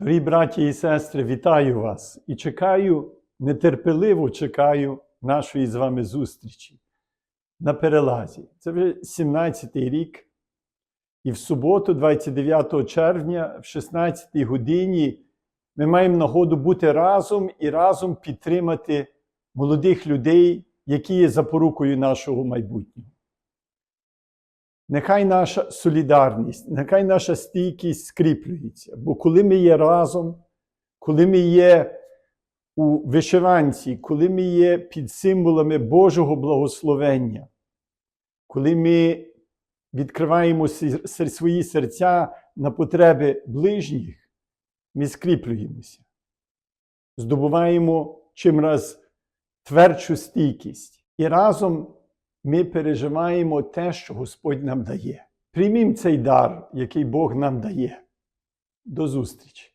Дорогі браті і сестри, вітаю вас і чекаю, нетерпеливо чекаю нашої з вами зустрічі на перелазі. Це вже 17-й рік. І в суботу, 29 червня, в 16-й годині, ми маємо нагоду бути разом і разом підтримати молодих людей, які є запорукою нашого майбутнього. Нехай наша солідарність, нехай наша стійкість скріплюється. Бо коли ми є разом, коли ми є у вишиванці, коли ми є під символами Божого благословення, коли ми відкриваємо свої серця на потреби ближніх, ми скріплюємося, здобуваємо чимраз твердшу стійкість. І разом ми переживаємо те, що Господь нам дає. Приймімо цей дар, який Бог нам дає. До зустрічі!